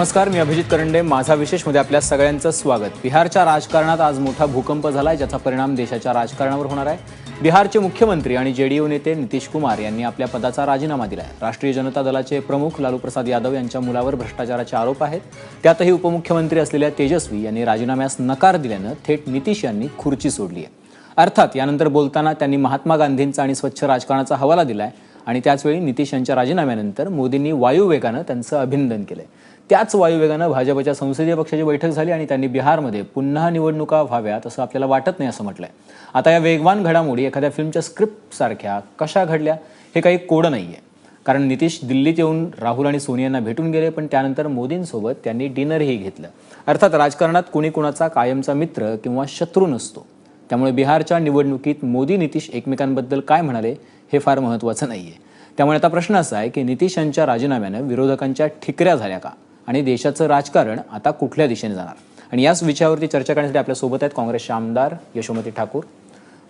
नमस्कार मी अभिजित करंडे. माझा विशेषमध्ये आपल्या सगळ्यांचं स्वागत. बिहारच्या राजकारणात आज मोठा भूकंप झाला आहे ज्याचा परिणाम देशाच्या राजकारणावर होणार आहे. बिहारचे मुख्यमंत्री आणि जेडीयू नेते नितीश कुमार यांनी आपल्या पदाचा राजीनामा दिला आहे राष्ट्रीय जनता दलाचे प्रमुख लालू प्रसाद यादव यांच्या मुलावर भ्रष्टाचाराचे आरोप आहेत. त्यातही उपमुख्यमंत्री असलेल्या तेजस्वी यांनी राजीनाम्यास नकार दिल्यानं थेट नितीश यांनी खुर्ची सोडली आहे अर्थात यानंतर बोलताना त्यांनी महात्मा गांधींचा आणि स्वच्छ राजकारणाचा हवाला दिलाय आणि त्याचवेळी नितीश यांच्या राजीनाम्यानंतर मोदींनी वायुवेगानं त्यांचं अभिनंदन केलं आहे त्याच वायुवेगानं भाजपच्या संसदीय पक्षाची बैठक झाली आणि त्यांनी बिहारमध्ये पुन्हा निवडणुका व्हाव्यात असं आपल्याला वाटत नाही असं म्हटलंय. आता या वेगवान घडामोडी एखाद्या फिल्मच्या स्क्रिप्ट सारख्या कशा घडल्या हे काही कोडं नाहीये. कारण नितीश दिल्लीत येऊन राहुल आणि सोनियांना भेटून गेले पण त्यानंतर मोदींसोबत त्यांनी डिनरही घेतलं. अर्थात राजकारणात कुणी कुणाचा कायमचा मित्र किंवा शत्रू नसतो. त्यामुळे बिहारच्या निवडणुकीत मोदी नितीश एकमेकांबद्दल काय म्हणाले हे फार महत्त्वाचं नाहीये. त्यामुळे आता प्रश्न असा आहे की नितीश यांच्या राजीनाम्यानं विरोधकांच्या ठिकऱ्या झाल्या का? आणि देशाचं राजकारण आता कुठल्या दिशेने जाणार? आणि याच विषयावरती चर्चा करण्यासाठी आपल्यासोबत आहेत काँग्रेसचे आमदार यशोमती ठाकूर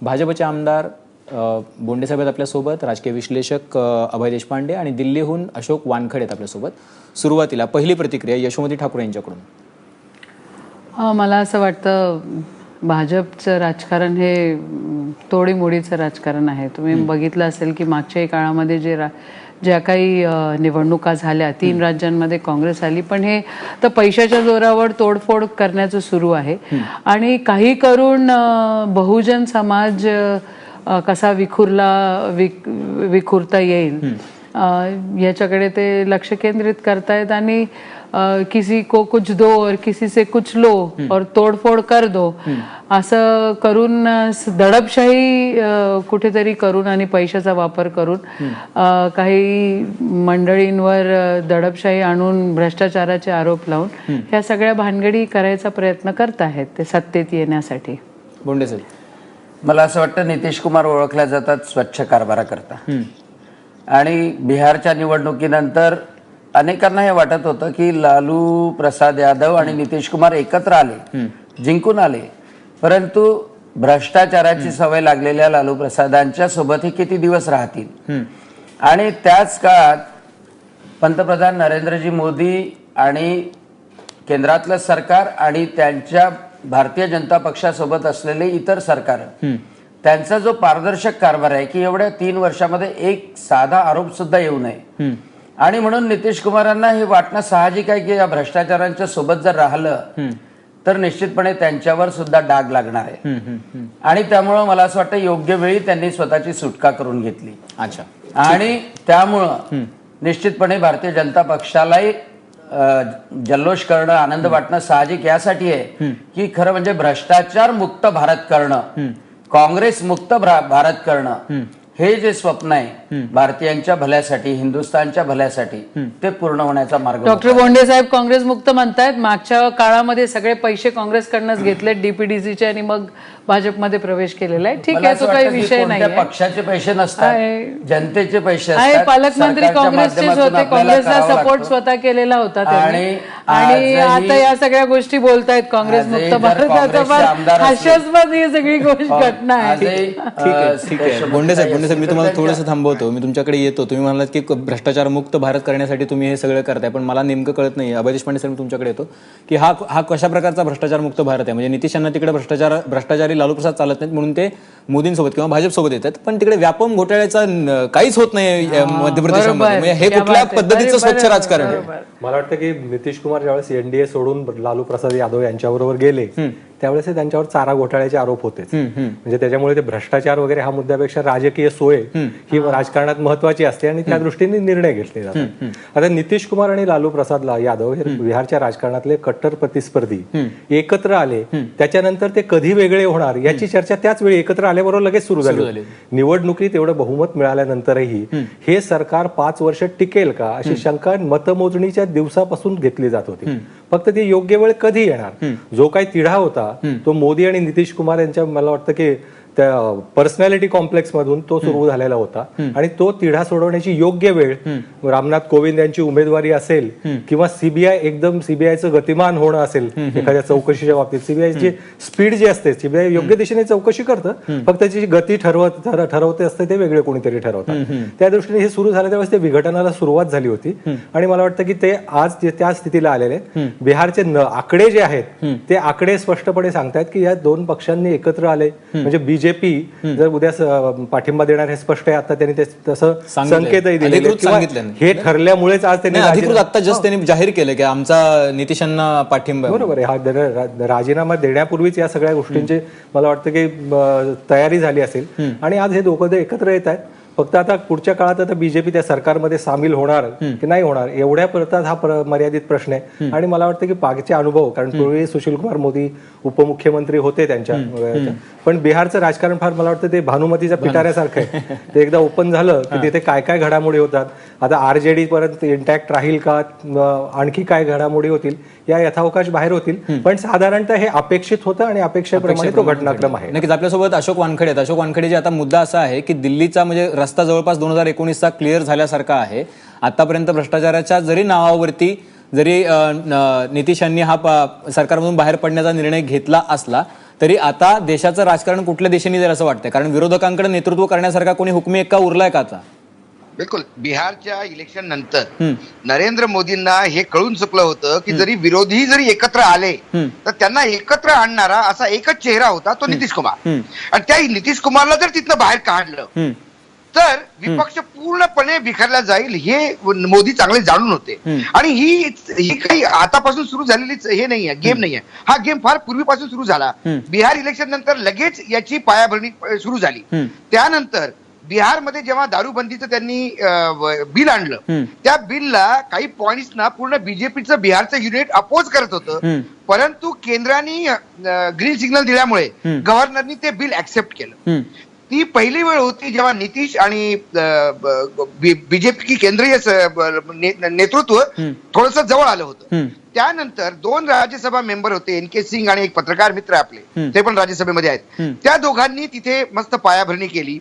भाजपचे आमदार बोंडेसाहेब आहेत आपल्यासोबत राजकीय विश्लेषक अभय देशपांडे आणि दिल्लीहून अशोक वानखडे आहेत आपल्यासोबत. सुरुवातीला पहिली प्रतिक्रिया यशोमती ठाकूर यांच्याकडून. मला असं वाटतं भाजपचं राजकारण हे तोडीमोडीचं राजकारण आहे. तुम्ही बघितलं असेल की मागच्याही काळामध्ये जे रा ज्या काही निवडणुका झाल्या तीन राज्यांमध्ये काँग्रेस आली पण हे तर पैशाच्या जोरावर तोडफोड करण्याचं सुरू आहे. आणि काही करून बहुजन समाज कसा विखुरला विक विखुरता येईल याच्याकडे ते लक्ष केंद्रित करतायत आणि किसी को कुछ दो और किसी से कुछ लो और तोडफोड कर दो। असं करून दडपशाही कुठेतरी करून आणि पैशाचा वापर करून काही मंडळींवर दडपशाही आणून भ्रष्टाचाराचे आरोप लावून ह्या सगळ्या भानगडी करायचा प्रयत्न करत आहेत ते सत्तेत येण्यासाठी. बोंडे साहेब. मला असं वाटतं नितीश कुमार ओळखल्या जातात स्वच्छ कारभारा करता हम्म. आणि बिहारच्या निवडणुकीनंतर अनेकांना हे वाटत होतं की लालू प्रसाद यादव आणि नितीश कुमार एकत्र आले जिंकून आले. परंतु भ्रष्टाचाराची सवय लागलेल्या लालू प्रसादांच्या सोबत हे किती दिवस राहतील? आणि त्याच काळात पंतप्रधान नरेंद्रजी मोदी आणि केंद्रातलं सरकार आणि त्यांच्या भारतीय जनता पक्षासोबत असलेले इतर सरकार त्यांचा जो पारदर्शक कारभार आहे की एवढ्या तीन वर्षामध्ये एक साधा आरोप सुद्धा येऊ नये. आणि म्हणून नितीश कुमारांना हे वाटणं साहजिक आहे की या भ्रष्टाचारांच्या सोबत जर राहिलं तर निश्चितपणे त्यांच्यावर सुद्धा डाग लागणार आहे. आणि त्यामुळं मला असं वाटतं योग्य वेळी त्यांनी स्वतःची सुटका करून घेतली. अच्छा. आणि त्यामुळं निश्चितपणे भारतीय जनता पक्षालाही जल्लोष करणं आनंद वाटणं साहजिक यासाठी आहे की खरं म्हणजे भ्रष्टाचार मुक्त भारत करणं काँग्रेस मुक्त भ्रा- भारत करणं हे जे स्वप्न आहे भारतीयांच्या भल्यासाठी हिंदुस्थानच्या भल्यासाठी ते पूर्ण होण्याचा मार्ग डॉक्टर बोंडे साहेब काँग्रेस मुक्त म्हणतायत. मागच्या काळामध्ये सगळे पैसे काँग्रेसकडनंच घेतले डीपीडीसीचे आणि मग भाजपमध्ये प्रवेश केलेला आहे. ठीक आहे तो काही विषय कोणत्या नाही पक्षाचे पैसे. नसतात जनतेचे पैसे आहे पालकमंत्री काँग्रेसचेच होते काँग्रेसला सपोर्ट. स्वतः केलेला होता त्यांनी. आणि आता या सगळ्या गोष्टी बोलतायत काँग्रेस मुक्त भारताचा फार हास्यास्पद ही सगळी गोष्ट घटना आहे. ठीक आहे बोंडे साहेब बोंडे साहेब मी तुम्हाला थोडंसं थांबवतो. मी तुमच्याकडे येतो. तुम्ही म्हणालात की भ्रष्टाचार मुक्त भारत करण्यासाठी तुम्ही हे सगळं करताय पण मला नेमकं कळत नाही अभय देशपांडे साहेब मी तुमच्याकडे येतो. की हा हा कशा प्रकारचा भ्रष्टाचार मुक्त भारत आहे? म्हणजे नितीश यांना तिकडे भ्रष्टाचार भ्रष्टाचारी लालू प्रसाद चालत नाहीत म्हणून ते मोदींसोबत किंवा भाजपसोबत येतात पण तिकडे व्यापम घोटाळ्याचा काहीच होत नाही मध्य प्रदेशामध्ये म्हणजे हे कुठल्या. पद्धतीचं स्वच्छ राजकारण आहे. मला वाटतं की नितीश कुमार ज्यावेळेस एनडीए सोडून लालू प्रसाद यादव यांच्याबरोबर गेले त्यावेळेस हे त्यांच्यावर चारा घोटाळ्याचे आरोप होतेच. म्हणजे त्याच्यामुळे ते भ्रष्टाचार वगैरे हा मुद्द्यापेक्षा राजकीय सोय ही राजकारणात महत्वाची असते आणि त्या दृष्टीने निर्णय घेतले जातात. आता नितीश कुमार आणि लालू प्रसाद यादव हे बिहारच्या राजकारणातले कट्टर प्रतिस्पर्धी एकत्र आले. त्याच्यानंतर ते कधी वेगळे होणार याची चर्चा त्याच वेळी एकत्र आल्याबरोबर लगेच सुरू झाली निवडणुकीत एवढं बहुमत मिळाल्यानंतरही हे सरकार पाच वर्ष टिकेल का अशी शंका मतमोजणीच्या दिवसापासून घेतली जात होती. फक्त ती योग्य वेळ कधी येणार? जो काही तिढा होता तो मोदी आणि नितीश कुमार यांच्या मला वाटतं की त्या पर्सनॅलिटी कॉम्प्लेक्स मधून तो सुरू झालेला होता. आणि तो तिढा सोडवण्याची योग्य वेळ रामनाथ कोविंद यांची उमेदवारी असेल किंवा सीबीआय एकदम सीबीआयचं गतिमान होणं असेल एखाद्या चौकशीच्या बाबतीत. सीबीआयची स्पीड जी असते सीबीआय योग्य दिशेने चौकशी करतं फक्त त्याची गती ठरवत ठर- ठरवते असते ते वेगळे कोणीतरी ठरवतात. त्या दृष्टीने हे सुरू झालं त्यावेळेस ते विघटनाला सुरुवात झाली होती. आणि मला वाटतं की ते आज त्या स्थितीला आलेले. बिहारचे न- आकडे जे आहेत ते आकडे स्पष्टपणे सांगतायत की या दोन पक्षांनी एकत्र आले. म्हणजे बीजेपी जर उद्या पाठिंबा देणार हे स्पष्ट आहे आता त्यांनी ते तसं. संकेतही दिले हे ठरल्यामुळेच आज त्यांनी अधिकृत आता जस्ट त्यांनी जाहीर केलं की आमचा नितीशांना पाठिंबा. बरोबर आहे. हा राजीनामा देण्यापूर्वीच या सगळ्या गोष्टींची मला वाटतं की तयारी झाली असेल. आणि आज हे दोघं एकत्र येत आहेत फक्त आता पुढच्या काळात आता बीजेपी त्या सरकारमध्ये सामील होणार की नाही होणार एवढ्या परतात हा मर्यादित प्रश्न आहे. आणि मला वाटतं की पागचे अनुभव कारण पूर्वी सुशील कुमार मोदी उपमुख्यमंत्री होते त्यांच्या. पण बिहारचं राजकारण फार मला वाटतं ते भानुमतीच्या पिटाऱ्यासारखं आहे. ते एकदा ओपन झालं की तिथे काय काय घडामोडी होतात. आता आरजेडी परत इंटॅक्ट राहील का? आणखी काय घडामोडी होतील? या यथावकाश बाहेर होतील. पण साधारणतः हे अपेक्षित होतं आणि अपेक्षेप्रमाणे तो घटनाक्रम आहे. नक्कीच आपल्यासोबत अशोक वानखडे आहेत. अशोक वानखडेचे आता मुद्दा असा आहे की दिल्लीचा म्हणजे रस्ता जवळपास दोन हजार एकोणीसचा क्लिअर झाल्यासारखा आहे. आतापर्यंत भ्रष्टाचाराच्या जरी नावावरती जरी अ, न- नितीश यांनी हा सरकारमधून बाहेर पडण्याचा निर्णय घेतला असला तरी आता देशाचं राजकारण कुठल्या दिशेने जाईल असं वाटतंय? कारण विरोधकांकडे नेतृत्व करण्यासारखा कोणी हुकमी एक्का उरलाय का आता? बिलकुल. बिहारच्या इलेक्शन नंतर नरेंद्र मोदींना हे कळून चुकलं होतं की जरी विरोधी जरी एकत्र आले तर त्यांना एकत्र आणणारा असा एकच चेहरा होता तो नितीश कुमार. आणि त्या नितीश कुमारला जर तिथनं बाहेर काढलं तर विपक्ष पूर्णपणे बिखरला जाईल हे मोदी चांगले जाणून होते. आणि ही ही काही आतापासून सुरू झालेलीच हे नाही आहे गेम नाही आहे. हा गेम फार पूर्वीपासून सुरू झाला. बिहार इलेक्शन नंतर लगेच याची पायाभरणी सुरू झाली. त्यानंतर बिहारमध्ये जेव्हा दारूबंदीचं त्यांनी बिल आणलं त्या बिलला काही पॉइंट्सना पूर्ण बीजेपीचं बिहारचं युनिट अपोज करत होतं. परंतु केंद्राने ग्रीन सिग्नल दिल्यामुळे गव्हर्नरनी ते बिल ऍक्सेप्ट केलं. ती पहिली वेळ होती जेव्हा नितीश आणि बीजेपी की केंद्रीय नेतृत्व थोडस जवळ आलं होतं. त्यानंतर दोन राज्यसभा मेंबर होते एन के सिंग आणि एक पत्रकार मित्र आपले. ते पण राज्यसभेमध्ये आहेत. त्या दोघांनी तिथे मस्त पायाभरणी केली.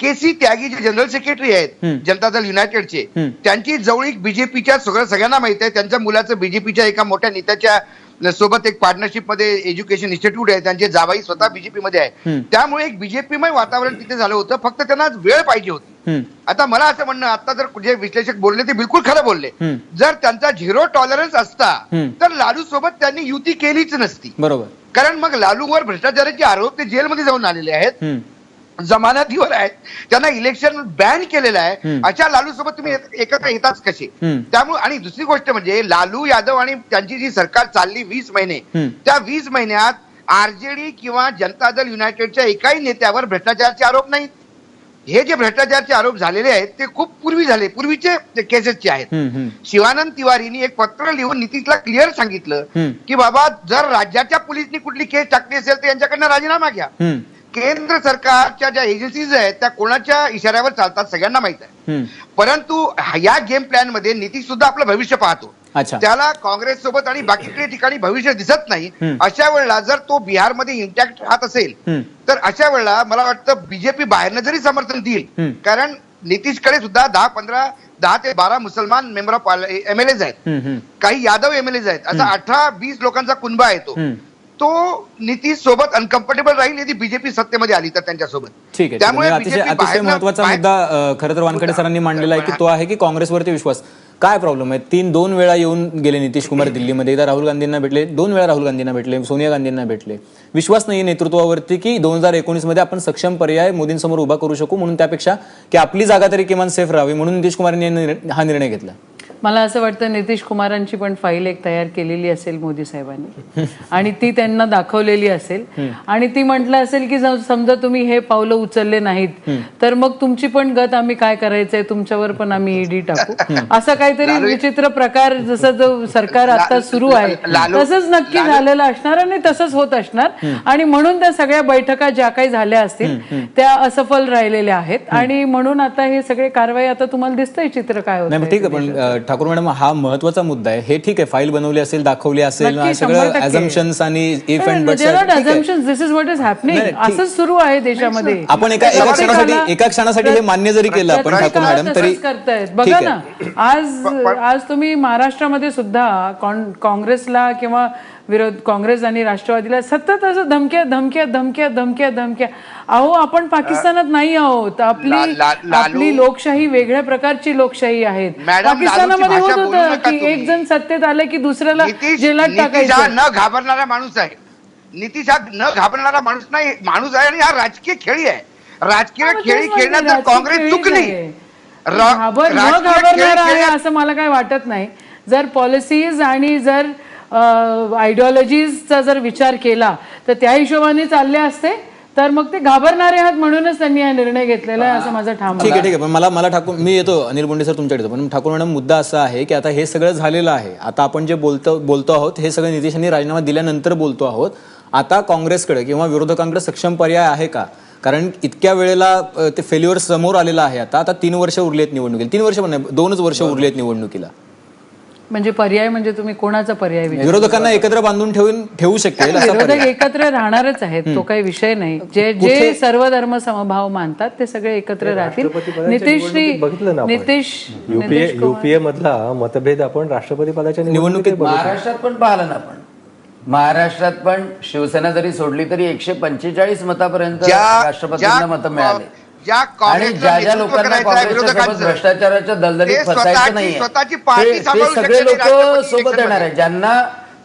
के सी त्यागी जे जनरल सेक्रेटरी आहेत जनता दल युनायटेडचे त्यांची जवळीक बीजेपीच्या सगळं सगळ्यांना माहीत आहे त्यांच्या मुलाचं बीजेपीच्या एका मोठ्या नेत्याच्या सोबत एक पार्टनरशिपमध्ये एज्युकेशन इन्स्टिट्यूट आहे त्यांचे जाबाई स्वतः बीजेपी मध्ये आहे. त्यामुळे एक बीजेपीमय वातावरण तिथे झालं होतं फक्त त्यांना वेळ पाहिजे होती. आता मला असं म्हणणं आता जर जे विश्लेषक बोलले ते बिलकुल खरं बोलले. जर त्यांचा झिरो टॉलरन्स असता तर लालू सोबत त्यांनी युती केलीच नसती. बरोबर. कारण मग लालूवर भ्रष्टाचाराचे आरोप ते जेलमध्ये जाऊन आलेले आहेत. जमानतीवर आहेत त्यांना इलेक्शन बॅन केलेलं आहे अशा लालू सोबत तुम्ही एक- एकत्र येताच कसे? त्यामुळे आणि दुसरी गोष्ट म्हणजे लालू यादव आणि त्यांची जी सरकार चालली वीस महिने त्या वीस महिन्यात आरजेडी किंवा जनता दल युनायटेडच्या एकाही नेत्यावर भ्रष्टाचाराचे आरोप नाहीत. हे जे भ्रष्टाचाराचे आरोप झालेले आहेत ते खूप पूर्वी झाले. पूर्वीचे केसेसचे आहेत. शिवानंद तिवारीनी एक पत्र लिहून नितीशला क्लिअर सांगितलं की बाबा जर राज्याच्या पोलिसनी कुठली केस टाकली असेल तर यांच्याकडनं राजीनामा घ्या. केंद्र सरकारच्या ज्या एजन्सीज आहेत त्या कोणाच्या इशाऱ्यावर चालतात सगळ्यांना माहीत आहे. परंतु या गेम प्लॅनमध्ये नितीश सुद्धा आपलं भविष्य पाहतो. अच्छा. त्याला काँग्रेस सोबत आणि बाकीच्या ठिकाणी भविष्य दिसत नाही. अशा वेळेला जर तो बिहारमध्ये इंटॅक्ट राहत असेल तर अशा वेळेला मला वाटतं बीजेपी बाहेरनं जरी समर्थन देईल कारण नितीशकडे सुद्धा दहा पंधरा दहा ते बारा मुसलमान मेंबर ऑफ एमएलएज आहेत. काही यादव एमएलएज आहेत. असा अठरा वीस लोकांचा कुंभा आहे तो तो नितीश सोबत अनकम्फर्टेबल राहील यदि बीजेपी सत्तेमध्ये आली तर त्यांच्यासोबत. ठीक आहे. त्यामुळे म्हणजे अतिशय अतिशय महत्त्वाचा मुद्दा खरं तर वानखडे सरांनी मांडलेला आहे की तो आहे की काँग्रेसवरती विश्वास. काय प्रॉब्लेम आहे? तीन दोन वेळा येऊन गेले नितीश कुमार दिल्लीमध्ये. एकदा राहुल गांधींना भेटले दोन वेळा राहुल गांधींना भेटले सोनिया गांधींना भेटले. विश्वास नाही नेतृत्वावरती की दोन हजार एकोणीसमध्ये आपण सक्षम पर्याय मोदींसमोर उभा करू शकू म्हणून त्यापेक्षा की आपली जागा तरी किमान सेफ राहावी म्हणून नितीश कुमार यांनी निर्णय- हा निर्णय घेतला. मला असं वाटतं नितीश कुमारांची पण फाईल एक तयार केलेली असेल मोदी साहेबांनी. आणि ती त्यांना दाखवलेली असेल. आणि ती म्हटलं असेल की समजा तुम्ही हे पावलं उचलले नाहीत तर मग तुमची पण गत आम्ही काय करायचंय? तुमच्यावर पण आम्ही ईडी टाकू. असा काहीतरी विचित्र प्रकार जसं जो सरकार आता सुरू आहे. तसंच नक्की झालेलं असणार आणि तसंच होत असणार. आणि म्हणून त्या सगळ्या बैठका ज्या काही झाल्या असतील त्या असफल राहिलेल्या आहेत. आणि म्हणून आता हे सगळे कारवाई आता तुम्हाला दिसतंय चित्र काय होत ठीक आहे पण ठाकूर मॅडम हा महत्त्वाचा मुद्दा आहे. हे ठीक आहे फाईल बनवली असेल दाखवली असेल सगळं आणि if and this is what is happening. असंच सुरू आहे देशामध्ये. आपण एका एका क्षणासाठी एका क्षणासाठी हे मान्य जरी केलं आपण ठाकूर मॅडम तरी करतायत. बघा. ना आज आज तुम्ही महाराष्ट्रामध्ये सुद्धा काँग्रेसला किंवा विरोध काँग्रेस आणि राष्ट्रवादीला सतत असं धमक्या धमक्या धमक्या धमक्या धमक्या. अहो आपण पाकिस्तानात नाही आहोत. आपली आपली लोकशाही वेगळ्या प्रकारची लोकशाही मॅडम, पाकिस्तानामध्ये होत होतं की. एक जण सत्तेत आले की दुसऱ्याला जेलात टाकायचं. न घाबरणारा माणूस आहे. नितीश हा न घाबरणारा माणूस नाही माणूस आहे आणि हा राजकीय खेळी आहे. राजकीय खेळी खेळण्यात काँग्रेस चुकली. आहे. घाबरणार आहे असं मला काही वाटत नाही. जर पॉलिसीज आणि जर आयडिओलॉजीजचा जर विचार केला तर त्या हिशोबाने चालले असते. तर मग ते घाबरणारे आहात म्हणूनच त्यांनी हा निर्णय घेतलेला आहे असं माझं ठाम ठीक आहे ठीक आहे. पण मला मला ठाकूर मी येतो अनिल बोंडे सर तुमच्याकडे. पण ठाकूर मॅडम मुद्दा असा आहे की आता हे सगळं झालेलं आहे. आता आपण जे बोलतो बोलतो आहोत हे सगळं नितीशांनी राजीनामा दिल्यानंतर बोलतो आहोत. आता काँग्रेसकडे किंवा विरोधकांकडे सक्षम पर्याय आहे का? कारण इतक्या वेळेला ते फेल्युअर समोर आलेलं आहे आता. आता तीन वर्ष उरली आहेत निवडणुकीला. तीन वर्ष पण नाही दोनच वर्ष उरली आहेत निवडणुकीला. म्हणजे पर्याय म्हणजे तुम्ही कोणाचा पर्याय विचारता? विरोधकांना एकत्र बांधून ठेवून ठेवू शकेल असा विरोधक एकत्र राहणारच आहेत तो काही विषय नाही. जे जे सर्व धर्म समभाव मानतात ते सगळे एकत्र राहतील. नितीश बघितलं ना आपण. नितीश युपीए युपीए मधला मतभेद आपण राष्ट्रपती पदाच्या निवडणुकीत. महाराष्ट्रात पण पाहिलं ना आपण. महाराष्ट्रात पण शिवसेना जरी सोडली तरी एकशे पंचेचाळीस मतापर्यंत राष्ट्रपतींना मतं मिळाले. ज्या आणि काँग्रेसचं ज्या ज्या नेतृत्व लोकांना करायचं आहे विरोधकांचं भ्रष्टाचाराच्या दलदलीत फसायचं स्वतःची- नाहीये स्वतःची पार्टी ते- ते सांभाळू सगळे लोक सोबत येणार. आहे ज्यांना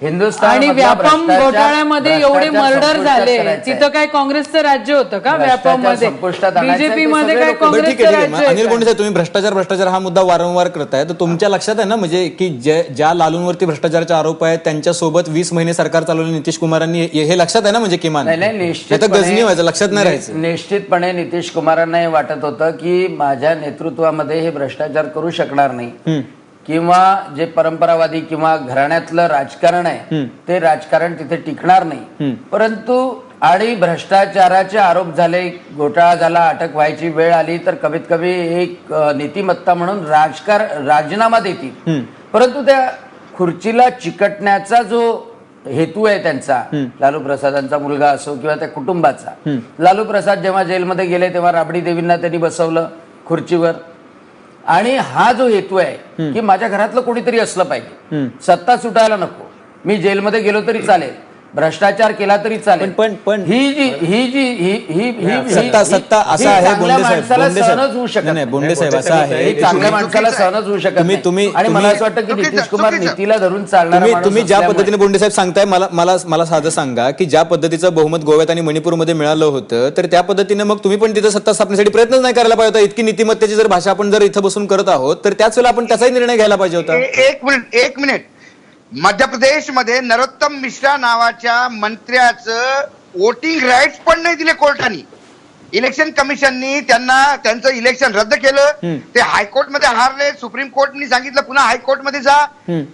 हिंदुस्थान आणि व्यापम घोटाळ्यामध्ये एवढे मर्डर झाले. तिथं काय काँग्रेसचं राज्य होतं का व्यापममध्ये बीजेपी मध्ये काय लोक- बरं, ठीक काँग्रेसचं आहे ठीक आहे. राज्य आहे अनिल का? बोंडे साहेब तुम्ही भ्रष्टाचार भ्रष्टाचार हा मुद्दा वारंवार करताय. तर तुमच्या लक्षात आहे ना म्हणजे की जे ज्या लालूंवरती भ्रष्टाचाराचे आरोप आहेत त्यांच्यासोबत वीस महिने सरकार चालवले नितीश कुमारांनी हे लक्षात आहे ना म्हणजे किमान? गजनी व्हायचं लक्षात नाही राहायचं. नि- निश्चितपणे नितीश कुमारांना हे वाटत होतं की माझ्या नेतृत्वामध्ये हे भ्रष्टाचार करू शकणार नाही. किंवा जे परंपरावादी किंवा घराण्यातलं राजकारण आहे ते राजकारण तिथे टिकणार नाही. परंतु आणि भ्रष्टाचाराचे आरोप झाले घोटाळा झाला अटक व्हायची वेळ आली तर कमीत कमी एक नीतिमत्ता म्हणून राजकार राजीनामा देतील. परंतु त्या खुर्चीला चिकटण्याचा जो हेतू आहे त्यांचा लालू प्रसादांचा मुलगा असो किंवा त्या कुटुंबाचा. लालू प्रसाद जेव्हा जेलमध्ये गेले तेव्हा राबडी देवींना त्यांनी बसवलं खुर्चीवर. आणि हा जो हेतू आहे की माझ्या घरातलं कोणीतरी असलं पाहिजे. सत्ता सुटायला नको. मी जेलमध्ये गेलो तरी चालेल. भ्रष्टाचार केला तरी चालेल. पण- पण- ही जी ही जी ही ही सत्ता सत्ता ही असा आहे बोंडे साहेब माणसाला सहनच होऊ शकत नाही, बोंडे साहेब असं आहे. ही चांगल्या तुम्ही- माणसाला सहनच होऊ शकत तुम्ही- नाही. तुम्ही- आणि मला असं वाटतं की नितीश कुमार. नीतीला धरून चालणारा तुम्ही माणूस तुम्ही ज्या पद्धतीने बोंडे साहेब सांगताय मला मला मला साधं सांगा की ज्या पद्धतीचं बहुमत गोव्यात आणि मणिपूरमध्ये मिळालं होतं तर त्या पद्धतीने मग तुम्ही पण तिथं सत्ता स्थापनेसाठी प्रयत्नच नाही करायला पाहिजे होता. इतकी नीतिमत्तेची जर भाषा आपण जर इथं बसून करत आहोत तर त्याच वेळेला आपण त्याचाही निर्णय घ्यायला पाहिजे होता. एक मिनिट एक मिनिट. मध्य प्रदेशमध्ये नरोत्तम मिश्रा नावाच्या मंत्र्याचं वोटिंग राईट्स पण नाही दिले कोर्टाने. इलेक्शन कमिशननी त्यांना त्यांचं इलेक्शन रद्द केलं. ते हायकोर्टमध्ये हारले सुप्रीम कोर्टनी सांगितलं पुन्हा हायकोर्टमध्ये जा.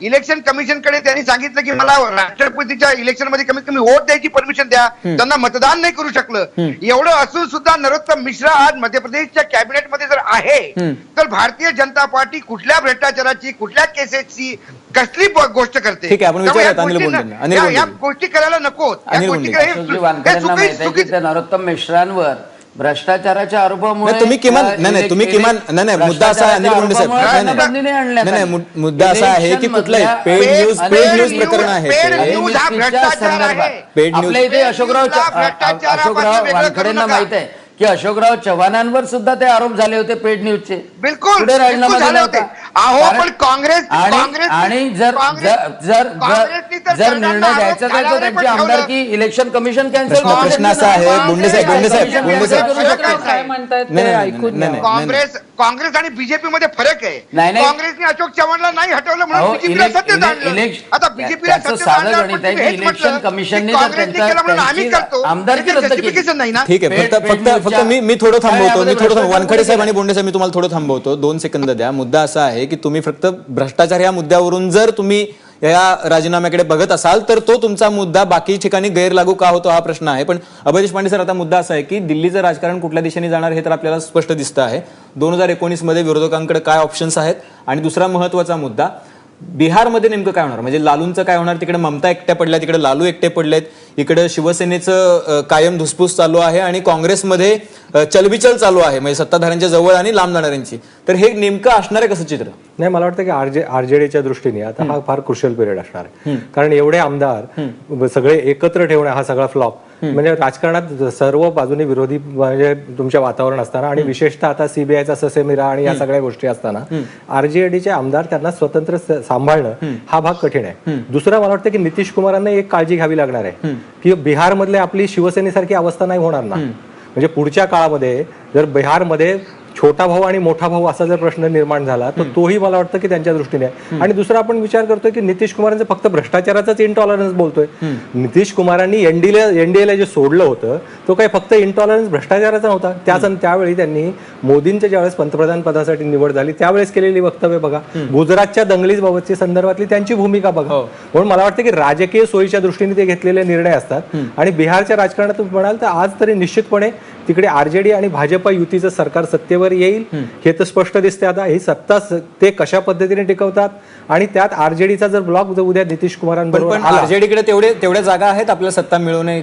इलेक्शन कमिशनकडे त्यांनी सांगितलं की मला राष्ट्रपतीच्या इलेक्शनमध्ये कमीत कमी वोट द्यायची परमिशन द्या. त्यांना मतदान नाही करू शकलं. एवढं असून सुद्धा नरोत्तम मिश्रा आज मध्य प्रदेशच्या कॅबिनेटमध्ये जर आहे तर भारतीय जनता पार्टी कुठल्या भ्रष्टाचाराची कुठल्या केसेसची कसली गोष्ट करते? ठीक आहे, आपण त्यामुळे या. गोष्टी करायला नको नरोत्तम मिश्रांवर भ्रष्टाचाराच्या आरोपामुळे नाही तुम्ही किमान नाही नाही तुम्ही किमान नाही नाही मुद्दा असा आहे अनिल बोंडे साहेब नाही नाही. नाही मुद्दा असा आहे की कुठलाही पेड न्यूज पेड न्यूज प्रकरण आहे पेड. न्यूज आपल्या इथे अशोकराव अशोकराव वानखेडेंना. माहीत आहे. की अशोकराव चव्हाणांवर सुद्धा ते आरोप झाले होते पेड न्यूजचे बिलकुल पुढे राजीनामा बिलकुल झाले दिला होते होता. अहो कारण- पण काँग्रेस आणि काँग्रेस आणि जर काँग्रेस- जर जर काँग्रेसनी तर जर सरकारला निर्णय आरोप घ्यायचा असेल तर त्यांची ठेवलं. आमदारकी इलेक्शन कमिशन कॅन्सल प्रश्न- प्रश्न असा आहे, बोंडे साहेब, बोंडे साहेब, बोंडे साहेब. अशोक काय म्हणतायत नाही, ते नाही, ऐकून नाही, घ्या. नाही. काँग्रेस काँग्रेस आणि बीजेपी मध्ये फरक आहे नाही, नाही. काँग्रेसने अशोक चव्हाणला नाही हटवलं म्हणून अहो, बीजेपीला इलेक- सत्तेत इलेक- आणलं इलेक्शन- आता बीजेपीला त्याचं सत्तेत साधं आणल्यावर गणित पण आहे तुम्ही की हेच इलेक्शन कमिशनने जर त्यांचा- आम्ही त्यांची करतो आमदारकी रद्द केली. नाही ना ठीक आहे फक्त फक्त मी मी थोडं थांबवतो. मी थोडं वानखडे साहेब आणि बोंडे साहेब मी तुम्हाला थोडं थांबवतो. दोन सेकंद द्या. मुद्दा असा आहे की तुम्ही फक्त भ्रष्टाचार या मुद्द्यावरून जर तुम्ही या राजीनाम्याकडे बघत असाल तर तो तुमचा मुद्दा बाकी ठिकाणी गैरलागू का होतो हा प्रश्न आहे. पण अभय देशपांडे सर आता मुद्दा असा आहे की दिल्लीचं राजकारण कुठल्या दिशेने जाणार हे तर आपल्याला स्पष्ट दिसतं आहे. दोन हजार एकोणीसमध्ये विरोधकांकडे काय ऑप्शन्स आहेत? आणि दुसरा महत्त्वाचा मुद्दा बिहारमध्ये नेमकं काय होणार? म्हणजे लालूंचं काय होणार? तिकडे ममता एकट्या पडल्या तिकडे लालू एकटे पडलेत. इकडे शिवसेनेचं कायम धुसफूस चालू आहे आणि काँग्रेसमध्ये चलबिचल चालू आहे. म्हणजे सत्ताधाऱ्यांच्या जवळ आणि लांब जाणाऱ्यांची. तर हे नेमकं असणार आहे कसं चित्र? नाही मला वाटतं की आरजे आरजेडीच्या दृष्टीने आता हा फार क्रुशियल पिरियड असणार आहे. कारण एवढे आमदार सगळे एकत्र ठेवणे हा सगळा फ्लॉप म्हणजे राजकारणात सर्व बाजूने विरोधी म्हणजे तुमच्या वातावरण असताना आणि विशेषतः आता सीबीआयचा ससेमिरा आणि या सगळ्या गोष्टी असताना आरजेडीचे आमदार त्यांना स्वतंत्र सांभाळणं हा भाग कठीण आहे. दुसरं मला वाटतं की नितीश कुमारांना एक काळजी घ्यावी लागणार आहे. की बिहारमधले आपली शिवसेनेसारखी अवस्था नाही होणार ना. म्हणजे पुढच्या काळामध्ये जर बिहारमध्ये छोटा भाऊ आणि मोठा भाऊ असा जर प्रश्न निर्माण झाला तर तोही मला वाटतं की त्यांच्या दृष्टीने. आणि दुसरा आपण विचार करतोय की नितीश कुमारांचं फक्त भ्रष्टाचाराचाच इंटॉलरन्स बोलतोय. नितीश कुमारांनी एनडीला एनडीएला जे सोडलं होतं तो काही फक्त इंटॉलरन्स भ्रष्टाचाराचा नव्हता. त्याच त्यावेळी त्यांनी मोदींच्या ज्यावेळेस पंतप्रधान पदासाठी निवड झाली त्यावेळेस केलेली वक्तव्य बघा. गुजरातच्या दंगली बाबतची संदर्भातली त्यांची भूमिका बघा. म्हणून मला वाटतं की राजकीय सोयीच्या दृष्टीने ते घेतलेले निर्णय असतात. आणि बिहारच्या राजकारणात म्हणाल तर आज तरी निश्चितपणे तिकडे आरजेडी आणि भाजप युतीचं सरकार सत्तेवर येईल? हे तर स्पष्ट दिसते आता ही सत्ता ते कशा पद्धतीने टिकवतात? आणि त्यात आरजेडीचा जर ब्लॉक जर उद्या नितीश कुमारांबरोबर आरजेडीकडे तेवढे तेवढ्या जागा आहेत? आपल्याला सत्ता मिळवू नये?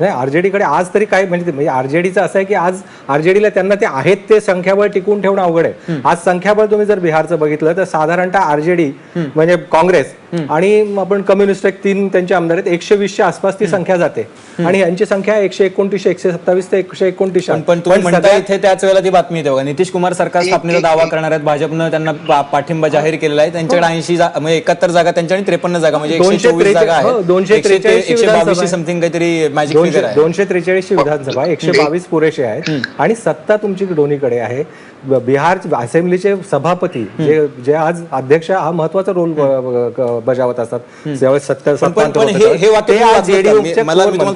नाही आरजेडीकडे आज तरी काय म्हणजे म्हणजे आरजेडीचं असं आहे की आज आरजेडीला त्यांना ते आहेत ते संख्याबळ टिकून ठेवणं अवघड आहे. आज संख्याबळ तुम्ही जर बिहारचं बघितलं तर साधारणतः आरजेडी म्हणजे काँग्रेस आणि आपण कम्युनिस्ट एक तीन त्यांचे आमदार आहेत एकशे वीसच्या आसपास ती संख्या जाते. आणि यांची संख्या एकशे एकोणतीस एकशे सत्तावीस ते एकशे एकोणतीस पण तुम्ही म्हणता इथे त्याच वेळेला ती बातमी येते बघा. नितीश कुमार सरकार स्थापनेचा दावा करणार आहेत. भाजपनं त्यांना पाठिंबा जाहीर केलेला आहे. त्यांच्याकडे ऐंशी म्हणजे एकाहत्तर जागा त्यांच्या आणि त्रेपन्न जागा म्हणजे दोनशे जागा त्रेचाळीस- हो, आहेत दोनशे त्रेचाळीस आहे. समथिंग काहीतरी मॅजिक फिगर दोनशे आहे. त्रेचाळीसची विधानसभा एकशे बावीस पुरेसे आहेत. आणि सत्ता तुमची दोन्हीकडे आहे. बिहार असेंब्लीचे सभापती जे जे आज अध्यक्ष हा महत्त्वाचा रोल बजावत असतात.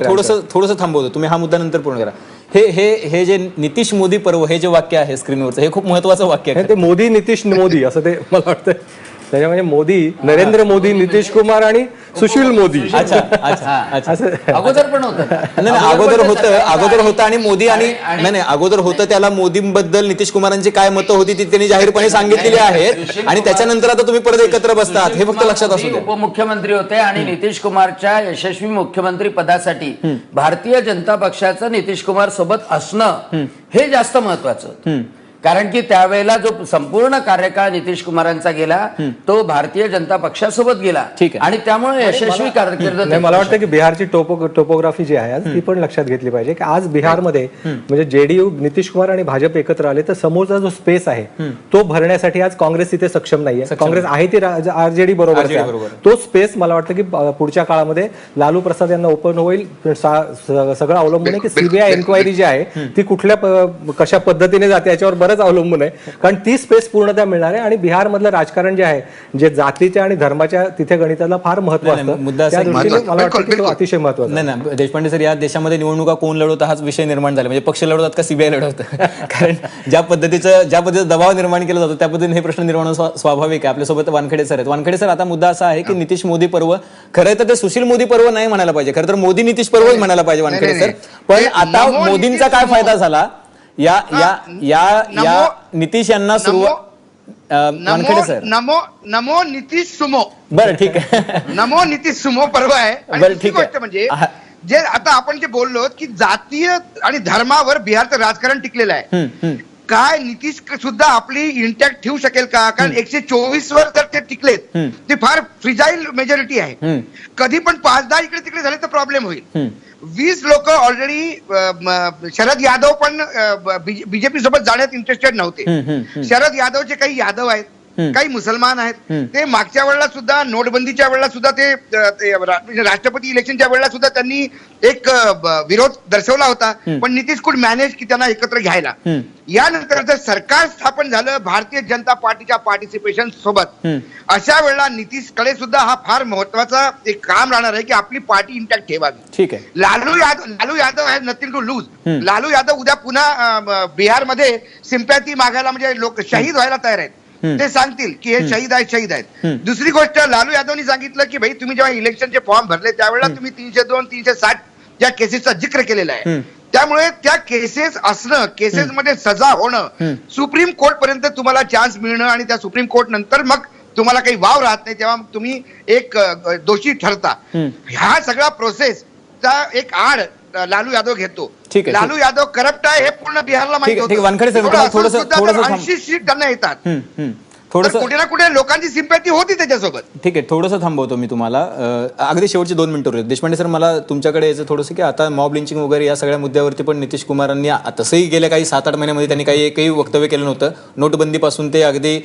थोडंसं थोडंसं थांबवतो. तुम्ही हा मुद्दा नंतर पूर्ण करा. हे हे हे जे नितीश मोदी पर्व हे जे वाक्य आहे स्क्रीनवरचं हे खूप महत्वाचं वाक्य आहे. ते मोदी नितीश मोदी असं ते मला वाटतं त्याच्यामध्ये मोदी नरेंद्र मोदी नितीश कुमार आणि सुशील मोदी. अच्छा अच्छा अच्छा. असं. अगोदर पण होतं. नाही नाही, अगोदर होतं. अगोदर होतं आणि मोदी आणि नाही नाही अगोदर होतं त्याला मोदींबद्दल नितीश कुमारांची काय मतं होती ती त्यांनी जाहीरपणे सांगितलेली आहेत. आणि त्याच्यानंतर आता तुम्ही परत एकत्र बसतात. हे फक्त लक्षात असू द्या. उपमुख्यमंत्री होते आणि नितीश कुमारच्या यशस्वी मुख्यमंत्री पदासाठी भारतीय जनता पक्षाचं नितीश कुमार सोबत असणं हे जास्त महत्वाचं होतं. कारण की त्यावेळेला जो संपूर्ण कार्यकाळ नितीश कुमारांचा गेला तो भारतीय जनता पक्षासोबत गेला. ठीक आहे. आणि त्यामुळे यशस्वी कारकीर्द मला वाटतं की बिहारची टोपो टोपोग्राफी जी आहे ती पण लक्षात घेतली पाहिजे की आज बिहारमध्ये म्हणजे जेडीयू नितीश कुमार आणि भाजप एकत्र आले तर समोरचा जो स्पेस आहे तो भरण्यासाठी आज काँग्रेस तिथे सक्षम नाहीये. काँग्रेस आहे ती आरजेडी बरोबर. तो स्पेस मला वाटतं की पुढच्या काळामध्ये लालू प्रसाद यांना ओपन होईल सगळं अवलंबून आहे की सीबीआय एन्क्वायरी जी आहे ती कुठल्या कशा पद्धतीने जाते याच्यावर बरंच अवलंबून आहे कारण ती स्पेस पूर्णतः मिळणार आहे आणि बिहारमधलं राजकारण जे आहे जे जातीच्या आणि धर्माच्या तिथे गणिताला फार महत्त्व असतं मुद्दा. मला वाटतं अतिशय महत्त्वाचा आहे. नाही नाही देशपांडे सर या देशामध्ये निवडणुका कोण लढवतात हाच विषय निर्माण झाला म्हणजे पक्ष लढवतात का सीबीआय लढवतात कारण ज्या पद्धतीचं ज्या पद्धतीचा दबाव निर्माण केला जातो त्या पद्धतीने हे प्रश्न निर्माण स्वाभाविक आहे आपल्यासोबत वानखेडे सर आहेत वानखेडे सर आता मुद्दा असा आहे की नितीश मोदी पर्व खरं तर ते सुशील मोदी पर्व नाही म्हणायला पाहिजे खरं तर मोदी नितीश पर्वच म्हणायला पाहिजे वानखेडे सर. पण आता मोदींचा काय. फायदा झाला या या या या नितीश यांना सुरुवात नमो सर नमो नमो नितीश सुमो बरं ठीक आहे नमो नितीश सुमो पर्व आहे बरं, ठीक. गोष्ट म्हणजे. जे आता आपण जे बोललो की जातीय आणि धर्मावर बिहारचं राजकारण टिकलेलं आहे. काय नितीश सुद्धा आपली इंटॅक्ट ठेवू शकेल का कारण एकशे चोवीस वर जर ते टिकलेत. ते फार फ्रिजाईल मेजॉरिटी आहे. कधी पण पाच दहा इकडे तिकडे झाले तर प्रॉब्लेम होईल. वीस लोक ऑलरेडी शरद यादव पण बीजेपी सोबत जाण्यात इंटरेस्टेड नव्हते. शरद यादवचे काही यादव आहेत. काही मुसलमान आहेत. ते मागच्या वेळेला सुद्धा नोटबंदीच्या वेळेला सुद्धा ते म्हणजे राष्ट्रपती इलेक्शनच्या वेळेला सुद्धा त्यांनी एक विरोध दर्शवला होता. पण नितीश कुड मॅनेज की त्यांना एकत्र घ्यायला. यानंतर जर सरकार स्थापन झालं भारतीय जनता पार्टीच्या पार्टिसिपेशन सोबत. अशा वेळेला नितीशकडे सुद्धा हा फार महत्त्वाचा एक काम राहणार आहे की आपली पार्टी इंटॅक्ट ठेवावी ठीक आहे Lalu Yadav Lalu Yadav has nothing to lose. Lalu Yadav उद्या पुन्हा बिहारमध्ये सिम्पॅथी मागायला म्हणजे लोक शहीद व्हायला तयार आहेत ते सांगतील की हे शहीद आहेत शहीद आहेत. दुसरी गोष्ट लालू यादवनी सांगितलं की भाई तुम्ही जेव्हा इलेक्शनचे फॉर्म भरले त्यावेळेला तुम्ही तीनशे दोन तीनशे साठ ज्या केसेसचा जिक्र केलेला आहे. त्यामुळे त्या केसेस असणं केसेस मध्ये सजा होणं सुप्रीम कोर्ट पर्यंत तुम्हाला चान्स मिळणं आणि त्या सुप्रीम कोर्ट नंतर मग तुम्हाला काही वाव राहत नाही तेव्हा तुम्ही एक दोषी ठरता. ह्या सगळ्या प्रोसेसचा एक आड लालू यादव घेतो. ठीक आहे, लालू यादव करप्ट आहे हे पूर्ण बिहारला ठीक आहे, ठीक आहे. वानखडे सर, मी तुम्हाला थोडंसं- थोडंसं थांब- ऐंशी सीट त्यांना येतात. थोडंसं कुठे ना कुठे लोकांची सिम्पॅथी होती त्याच्यासोबत. ठीक आहे थोडंसं थांबवतो मी तुम्हाला. अगदी शेवटची दोन मिनिटं उरली देशपांडे सर मला तुमच्याकडे यायचं थोडंसं की आता मॉब लिंचिंग वगैरे या सगळ्या मुद्द्यावरती पण नितीश कुमारांनी तसंही गेल्या काही सात आठ महिन्यामध्ये त्यांनी काही एकही वक्तव्य केलं नव्हतं. नोटबंदीपासून ते अगदी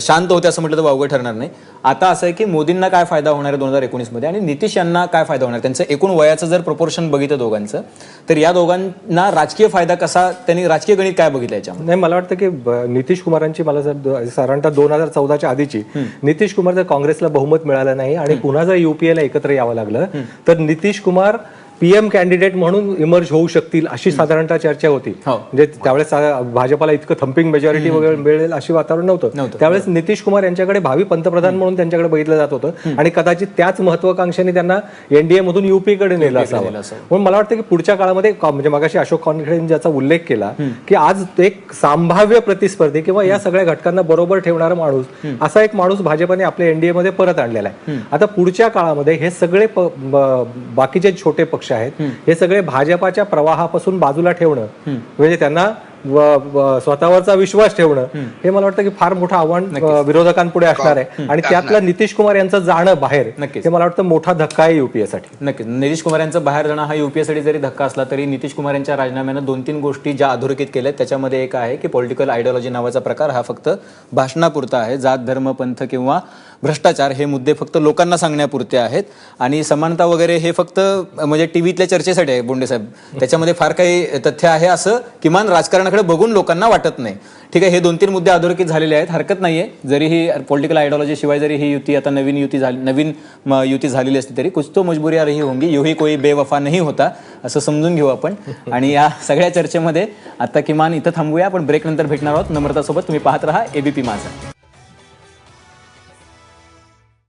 शांत होते असं म्हटलं तर वावगं ठरणार नाही. आता असं आहे की मोदींना काय फायदा होणार आहे दोन हजार एकोणीसमध्ये आणि नितीश यांना काय फायदा होणार त्यांचं एकूण वयाचं जर प्रपोर्शन बघितलं दोघांचं तर या दोघांना राजकीय फायदा कसा त्यांनी राजकीय गणित काय बघितलं याच्यामध्ये? नाही मला वाटतं की नितीश कुमारांची मला जर साधारणतः दोन हजार चौदाच्या आधीची नितीश कुमार जर काँग्रेसला बहुमत मिळालं नाही आणि पुन्हा जर युपीएला एकत्र यावं लागलं तर नितीश कुमार पीएम कॅन्डिडेट म्हणून इमर्ज होऊ शकतील अशी साधारणतः चर्चा होती. हो. म्हणजे त्यावेळेस भाजपाला इतकं थम्पिंग मेजॉरिटी वगैरे मिळेल अशी वातावरण नव्हतं. त्यावेळेस नितीश कुमार यांच्याकडे भावी पंतप्रधान म्हणून त्यांच्याकडे बघितलं जात होतं. आणि कदाचित त्याच महत्वाकांक्षेने त्यांना एनडीए मधून युपी कडे नेलं असावं. म्हणून मला वाटतं की पुढच्या काळामध्ये म्हणजे मगाशी अशोक कॉन्फिडेंस ज्याचा उल्लेख केला की आज एक संभाव्य प्रतिस्पर्धी किंवा या सगळ्या घटकांना बरोबर ठेवणारा माणूस असा एक माणूस भाजपाने आपल्या एनडीए मध्ये परत आणलेला आहे. आता पुढच्या काळामध्ये हे सगळे बाकीचे छोटे पक्ष आहेत. हे सगळे भाजपाच्या प्रवाहापासून बाजूला ठेवणं म्हणजे त्यांना स्वतःवरचा विश्वास ठेवणं हे मला वाटतं की फार मोठं आव्हान विरोधकांपुढे असणार आहे. आणि त्यातलं नितीश कुमार यांचं जाणं बाहेर. हे मला वाटतं मोठा धक्का आहे युपीए साठी नक्कीच. नितीश कुमार यांचं बाहेर जाणं हा युपीएसाठी जरी धक्का असला तरी नितीश कुमार यांच्या राजीनाम्यानं दोन तीन गोष्टी ज्या अधोरेखित केल्या आहेत, त्याच्यामध्ये एक आहे की पॉलिटिकल आयडिओलॉजी नावाचा प्रकार हा फक्त भाषणापुरता आहे. जात धर्म पंथ किंवा भ्रष्टाचार हे मुद्दे फक्त लोकांना सांगण्यापुरते आहेत. आणि समानता वगैरे हे फक्त म्हणजे टीव्हीतल्या चर्चेसाठी आहे बोंडे साहेब त्याच्यामध्ये फार काही तथ्य आहे असं किमान राजकारणाकडे बघून लोकांना वाटत नाही. ठीक आहे हे दोन तीन मुद्दे अधोरेखित झालेले आहेत. हरकत नाहीये. जरी ही पॉलिटिकल आयडिओलॉजी शिवाय जरी ही युती आता नवीन युती झाली नवीन युती झालेली असली तरी कुछ तो मजबुरी आ रही होंगी. योही कोई बेवफा नाही होता असं समजून घेऊ आपण. आणि या सगळ्या चर्चेमध्ये आता किमान इथं थांबूया. आपण ब्रेक नंतर भेटणार आहोत. नम्रतासोबत तुम्ही पाहत राहा. एबीपी माझा.